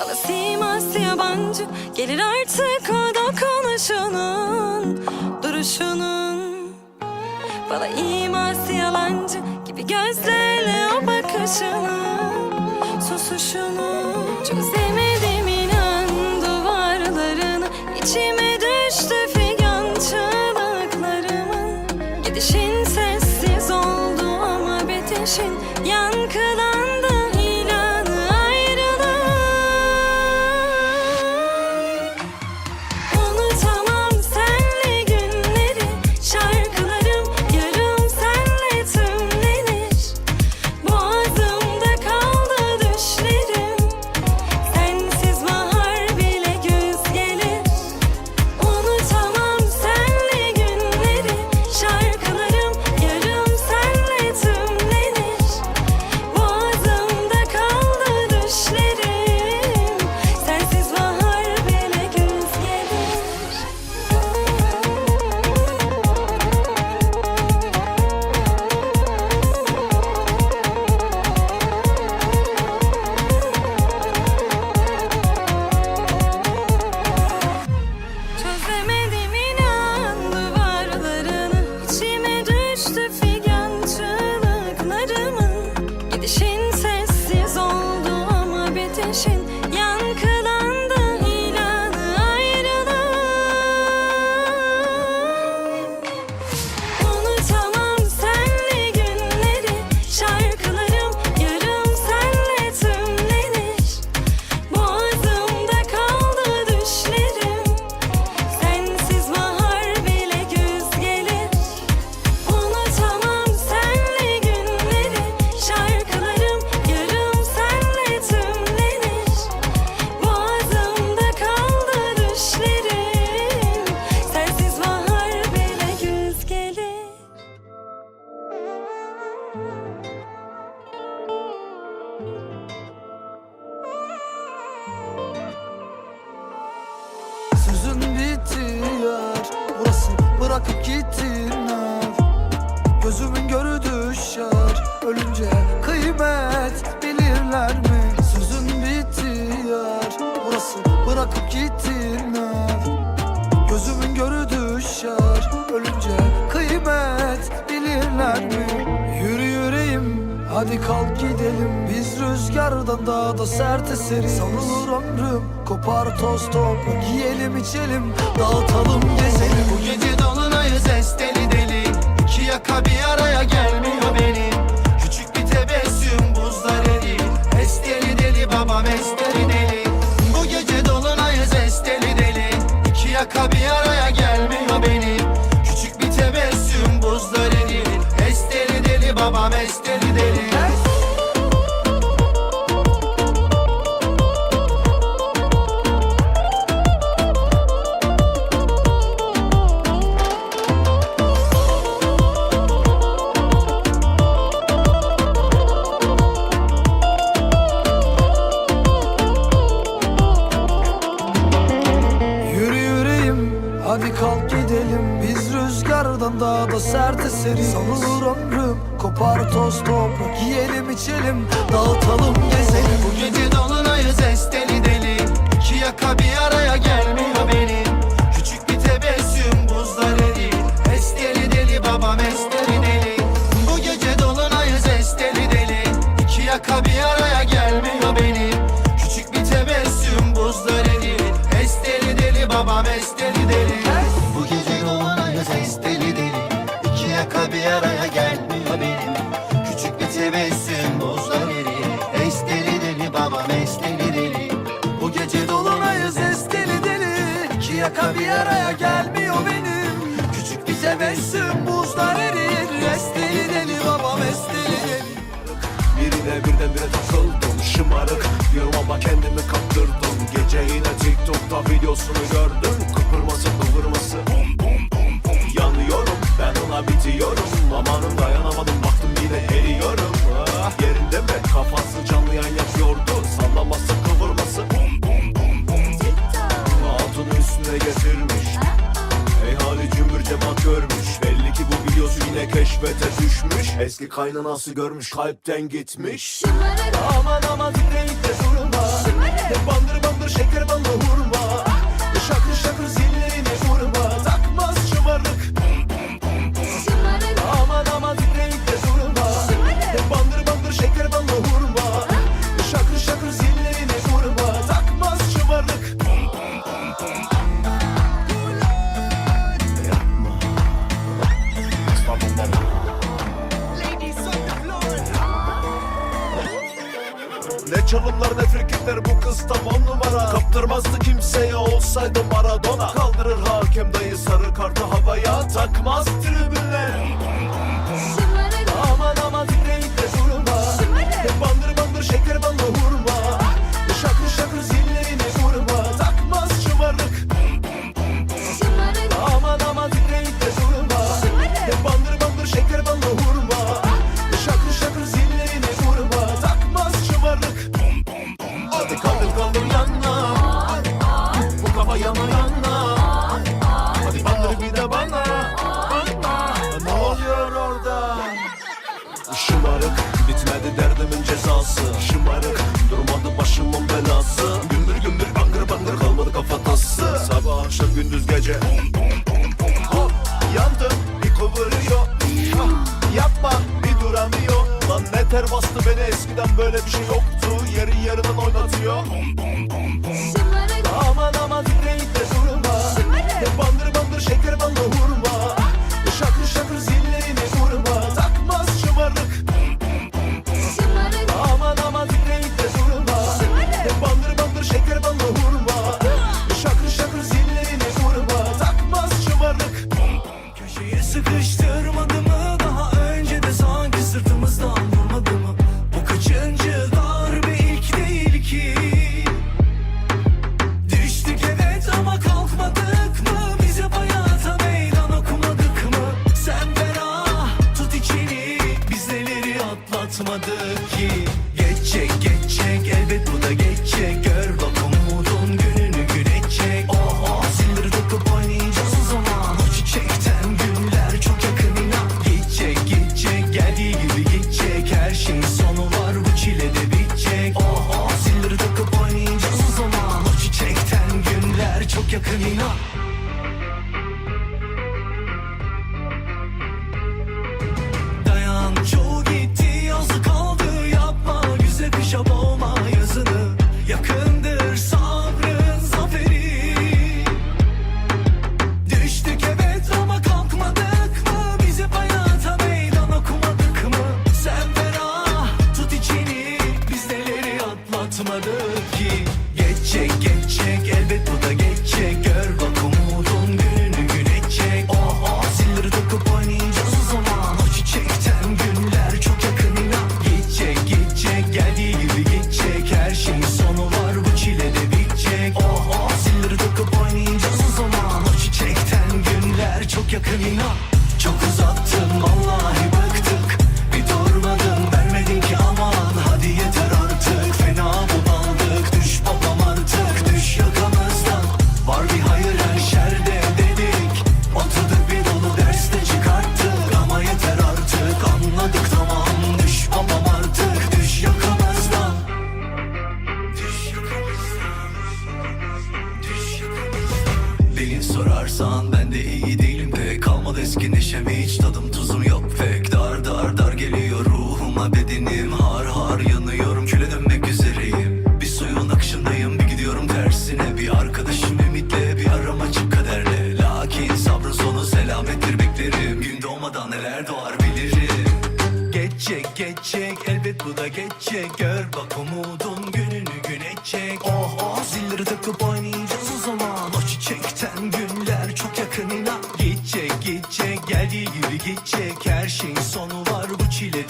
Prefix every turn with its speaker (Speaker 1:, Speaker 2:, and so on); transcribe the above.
Speaker 1: Bana siması yabancı. Gelir artık o dokunuşunun Duruşunun. Bana iması yalancı Gibi gözlerle o bakışının Susuşunu. Çözemedim inan duvarlarını İçime
Speaker 2: kıymet bilirler mi? Yürü yüreğim Hadi kalk gidelim. Biz rüzgardan daha da sert eseriz. Savrulur ömrüm Kopar toz toprak Yiyelim içelim Dağıtalım gezelim.
Speaker 3: Bu gece dolunayız esteli deli. İki yaka bir araya gelmiyor
Speaker 2: Hadi kalk gidelim Biz rüzgardan daha da sert eseriz. Savrulur ömrüm Kopar toz toprak Yiyelim içelim Dağıtalım gezelim.
Speaker 3: Bu gece dolunayız esteli deli. İki yaka bir araya gelmiyor benim yaka bir araya gelmiyor benim Küçük bir tebessüm. Buzlar eril Esteli deli babam esteli deli. Bu gece dolunayız Esteli deli. İki yaka bir araya gelmiyor benim. Küçük bir tebessüm buzlar
Speaker 2: erir Esteli deli babam esteli deli.
Speaker 4: Birine birdenbire takıldım şımarık. Yılmama kendimi kaptırdım. Gece yine TikTok'ta videosunu gördüm bitiyorum Amanın dayanamadım baktım yine eriyorum. Ah, Yerinde mi? Kafası canlı yan yakıyordu Sallaması kıvırması. Bum bum bum bum. Altını üstüne getirmiş. Ey hali cümbür cemaat görmüş Belli ki bu videosu yine keşfete düşmüş. Eski kaynanası görmüş? Kalpten gitmiş.
Speaker 1: Şımarık.
Speaker 4: Aman aman titreyip de durma. Hep bandır bandır şeker çalımlar ne frikikler bu kız tam on numara. Kaptırmazdı kimseye olsaydı Maradona. Kaldırır hakem dayı sarı kartı havaya Takmaz tribünler
Speaker 1: Şımarık
Speaker 4: durmadı başımın belası. Gümbür gümbür bangır bangır kalmadı kafatası Sabah akşam gündüz gece. Hop. Yandım bir kovuruyor Ah, Yapma bir duramıyor. Lan ne ter bastı beni? Eskiden böyle bir şey yoktu. Yeri yarıdan oynatıyor.
Speaker 1: Şımarık
Speaker 2: atlatmadık ki Geçecek geçecek elbet bu da geçecek Gör bak umudun gününü güneşecek Oh oh zilleri takıp oynayacağız o zaman. O çiçekten günler çok yakın inan Gidecek gidecek geldiği gibi gidecek. Her şeyin sonu var bu çile de bitecek. Oh oh zilleri takıp oynayacağız o zaman. O çiçekten günler çok yakın inan sociable çok yakın inan. Çok uzattın ruhuma bedenim Har har yanıyorum küle dönmek üzereyim. Bir suyun akışındayım bir gidiyorum tersine. Bir arkadaşım ümitle bir aram açık kaderle. Lakin sabrın sonu selamettir beklerim. Gün doğmadan neler doğar bilirim. Geçecek geçecek elbet bu da geçecek. Gör bak umudun gününü güneşecek Oh oh. Zilleri takıp oynayacağız o zaman. O çiçekten günler çok yakın inan. Gidecek gidecek geldiği gibi gidecek. Her şeyin sonu var bu çile